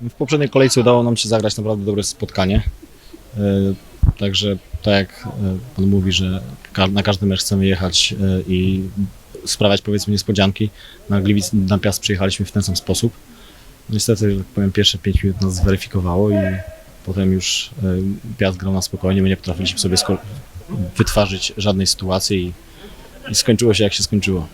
W poprzedniej kolejce udało nam się zagrać naprawdę dobre spotkanie. E, Także tak jak e, Pan mówi, że na każdy mecz chcemy jechać e, i sprawiać powiedzmy niespodzianki. Na Gliwic, na Piast przyjechaliśmy w ten sam sposób. Niestety, jak powiem, pierwsze 5 minut nas zweryfikowało i potem już Piast grał na spokojnie. My nie potrafiliśmy sobie wytwarzać żadnej sytuacji i, i skończyło się jak się skończyło.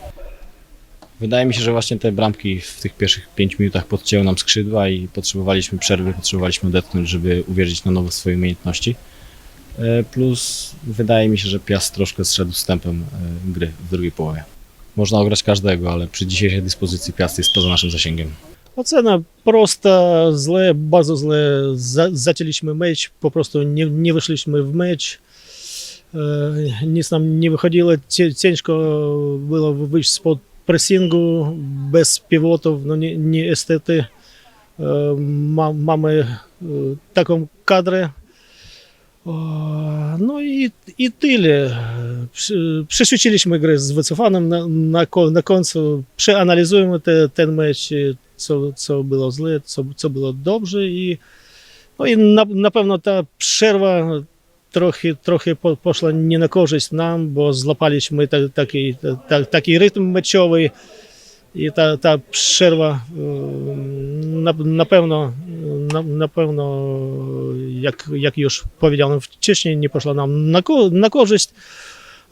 Wydaje mi się, że właśnie te bramki w tych pierwszych 5 minutach podcięły nam skrzydła i potrzebowaliśmy przerwy, potrzebowaliśmy odetchnąć, żeby uwierzyć na nowo w swoje umiejętności. E, plus wydaje mi się, że Piast troszkę zszedł wstępem e, gry w drugiej połowie. Można ograć każdego, ale przy dzisiejszej dyspozycji Piast jest poza naszym zasięgiem. Ocena prosta, źle, bardzo źle za, zaczęliśmy mecz, po prostu nie, nie wyszliśmy w mecz. Nic nam nie wychodziło, ciężko było wyjść spod E, e, grę z wycofanym na, na, ko- na końcu. Przeanalizujemy te, ten mecz, co, co było źle, co, co było dobrze i, no i na, na pewno ta przerwa trochę, trochę po, poszła nie na korzyść nam, bo złapaliśmy ta, taki, ta, taki rytm meczowy i ta, ta przerwa ym, na, na pewno na, na pewno jak, jak już powiedziałem wcześniej nie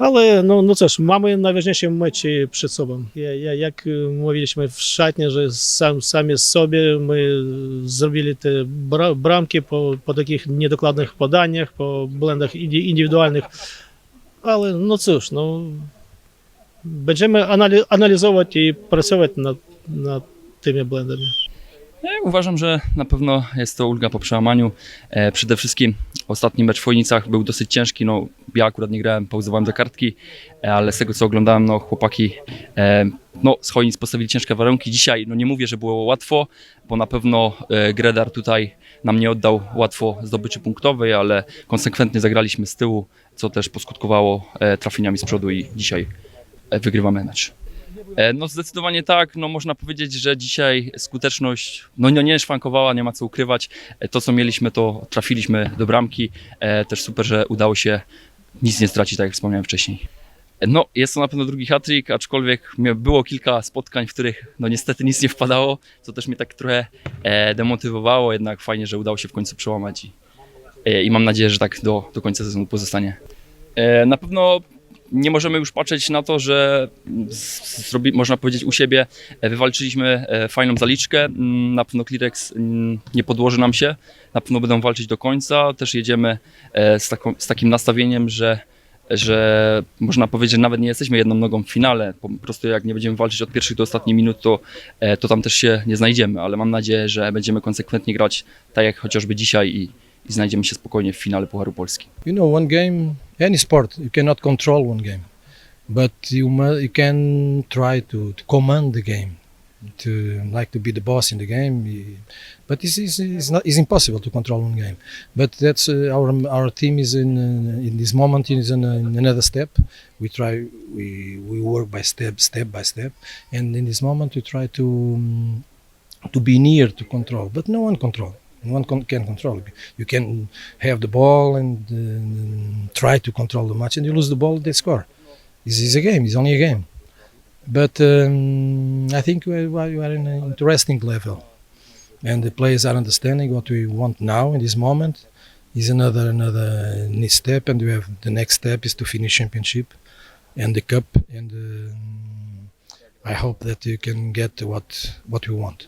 ale no, no cóż, mamy najważniejsze mecze przed sobą. Ja, ja, jak y, mówiliśmy w szatni, że sam, sami sobie my zrobili te bra, bramki po, po takich niedokładnych podaniach, po błędach indywidualnych. Ale no cóż, no, będziemy anali- analizować i pracować nad, nad tymi błędami. Ja uważam, że na pewno jest to ulga po przełamaniu. E, przede wszystkim ostatni mecz w Chojnicach był dosyć ciężki. No, ja akurat nie grałem, pauzowałem za kartki, e, ale z tego co oglądałem, no, chłopaki e, no, z Chojnic postawili ciężkie warunki. Dzisiaj no, nie mówię, że było łatwo, bo na pewno e, Gredar tutaj nam nie oddał łatwo zdobyczy punktowej, ale konsekwentnie zagraliśmy z tyłu, co też poskutkowało e, trafieniami z przodu i dzisiaj e, wygrywamy mecz. E, No zdecydowanie tak, no można powiedzieć, że dzisiaj skuteczność no nie, nie szwankowała, nie ma co ukrywać. E, To co mieliśmy to trafiliśmy do bramki, E, też super, że udało się nic nie stracić, tak jak wspomniałem wcześniej. No jest to na pewno drugi hat-trick, aczkolwiek było kilka spotkań, w których no niestety nic nie wpadało, co też mnie tak trochę demotywowało, jednak fajnie, że udało się w końcu przełamać i, i mam nadzieję, że tak do, do końca sezonu pozostanie. Na pewno nie możemy już patrzeć na to, że zrobi, można powiedzieć u siebie e, wywalczyliśmy e, fajną zaliczkę. Mm, Na pewno Klirex mm, nie podłoży nam się. Na pewno będą walczyć do końca. Też jedziemy e, z, taką, z takim nastawieniem, że, że można powiedzieć, że nawet nie jesteśmy jedną nogą w finale. Po prostu jak nie będziemy walczyć od pierwszych do ostatnich minut, to, to tam też się nie znajdziemy. Ale mam nadzieję, że będziemy konsekwentnie grać tak jak chociażby dzisiaj i, i znajdziemy się spokojnie w finale Pucharu Polski. You know, one game, any sport, you cannot control one game, but you you can try to, to command the game, to like to be the boss in the game. But it's, it's, it's not it's impossible to control one game. But that's uh, our our team is in uh, in this moment is in, uh, in another step. We try we we work by step step by step, and in this moment we try to um, to be near to control, but no one control. One con- can control. You can have the ball and uh, try to control the match, and you lose the ball, they score. This is a game. It's only a game. But um, I think we are in an interesting level, and the players are understanding what we want now in this moment. Is another another step, and we have the next step is to finish championship and the cup, and um, I hope that you can get what what we want.